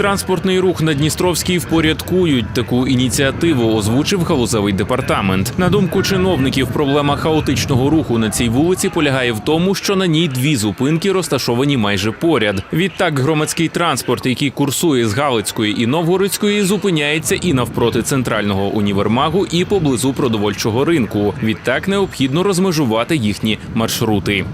Транспортний рух на Дністровській впорядкують. Таку ініціативу озвучив галузевий департамент. На думку чиновників, проблема хаотичного руху на цій вулиці полягає в тому, що на ній дві зупинки розташовані майже поряд. Відтак, громадський транспорт, який курсує з Галицької і Новгородської, зупиняється і навпроти центрального універмагу, і поблизу продовольчого ринку. Відтак необхідно розмежувати їхні маршрути.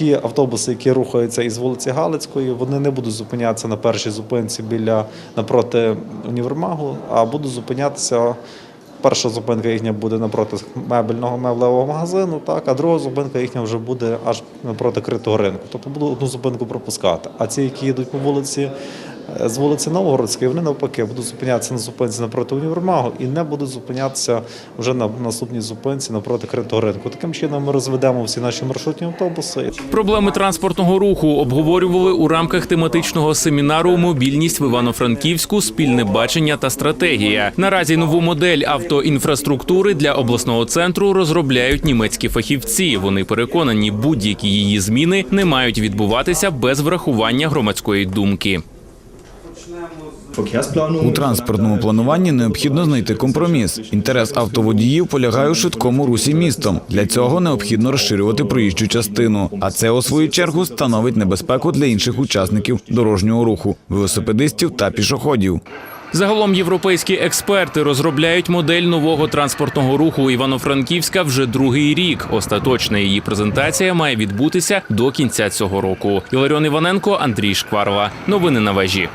Ті автобуси, які рухаються із вулиці Галицької, вони не будуть зупинятися на першій зупинці біля напроти універмагу, а будуть зупинятися. Перша зупинка їхня буде напроти мебельного меблевого магазину, так, а друга зупинка їхня вже буде аж напроти критого ринку. Тобто буду одну зупинку пропускати. А ці, які їдуть по вулиці з вулиці Новгородської, вони навпаки будуть зупинятися на зупинці напроти універмагу і не будуть зупинятися вже на наступній зупинці напроти критого ринку. Таким чином ми розведемо всі наші маршрутні автобуси. Проблеми транспортного руху обговорювали у рамках тематичного семінару Мобільність в Івано-Франківську, спільне бачення та стратегія. Наразі нову модель автоінфраструктури для обласного центру розробляють німецькі фахівці. Вони переконані, будь-які її зміни не мають відбуватися без врахування громадської думки. У транспортному плануванні необхідно знайти компроміс. Інтерес автоводіїв полягає у швидкому русі містом. Для цього необхідно розширювати проїжджу частину. А це у свою чергу становить небезпеку для інших учасників дорожнього руху велосипедистів та пішоходів. Загалом європейські експерти розробляють модель нового транспортного руху Івано-Франківська вже другий рік. Остаточна її презентація має відбутися до кінця цього року. Іларіон Іваненко, Андрій Шкварова. Новини на вежі.